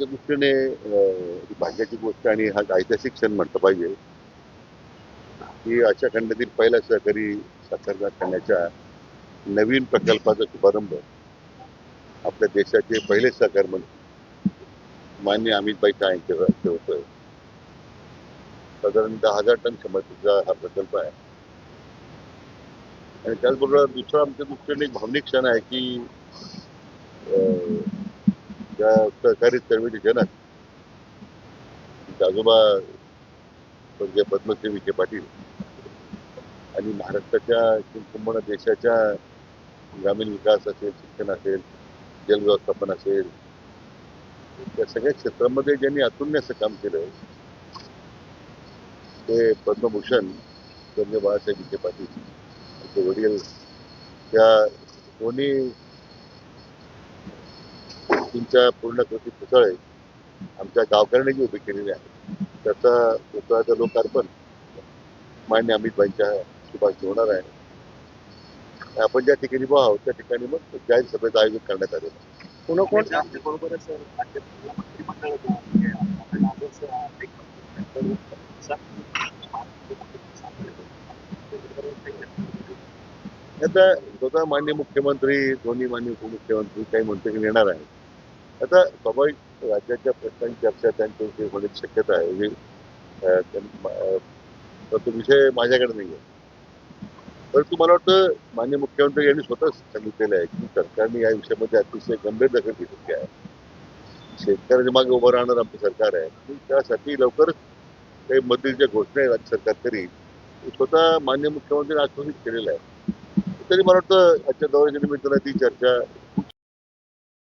त्या दृष्टीने भाग्याची गोष्ट आणि हा ऐतिहासिक क्षण म्हटलं पाहिजे. की अशा खंडातील पहिला सहकारी साखर कारखान्याच्या नवीन प्रकल्पाचा शुभारंभ आपल्या देशाचे पहिले सहकार मंत्री मान्य अमितभाई शाह यांच्या हस्ते होतोय. साधारण दहा हजार टन क्षमतेचा हा प्रकल्प आहे. आणि त्याचबरोबर दुसरा आमच्या दृष्टीने एक भावनिक क्षण आहे की अं, त्या सहकारी चळवळीचे जनक आजोबा म्हणजे पद्मश्री विखे पाटील आणि महाराष्ट्राच्या संपूर्ण देशाच्या ग्रामीण विकास असेल शिक्षण असेल जल व्यवस्थापन असेल त्या सगळ्या क्षेत्रामध्ये ज्यांनी अतुल्य असं काम केलं ते पद्मभूषण स्वर्गीय बाळासाहेब विखे पाटील त्यांचे वडील त्या दोन्ही गोष्टींच्या पूर्ण कृती पुतळे आमच्या गावकऱ्यांनी जी उभी केलेली आहे त्याचा पुतळ्याचं लोकार्पण मान्य अमितभाईंच्या शुभाशी होणार आहे. आपण ज्या ठिकाणी उभा आहोत त्या ठिकाणी मग जाहीर सभेचं आयोजन करण्यात आलेलं आहे. म्हणजे एक आता स्वतः मान्य मुख्यमंत्री दोन्ही मान्य उपमुख्यमंत्री काही मंत्री येणार आहेत. आता स्वाभाविक राज्याच्या प्रश्नांची चर्चा त्यांच्याविषयी होण्याची शक्यता आहे. म्हणजे तर तो विषय माझ्याकडे नाही आहे परंतु मला वाटतं मान्य मुख्यमंत्री यांनी स्वतः सांगितलेलं आहे की सरकारने या विषयामध्ये अतिशय गंभीर दखल घेतलेली आहे. शेतकऱ्याच्या मागे उभं राहणार आमचं सरकार आहे. त्यासाठी लवकरच काही मदतीच्या घोषणा राज्य सरकार करील स्वतः मान्य मुख्यमंत्र्यांनी आश्वासित केलेलं आहे. तरी मला वाटतं आजच्या दौऱ्याच्या निमित्तानं ती चर्चा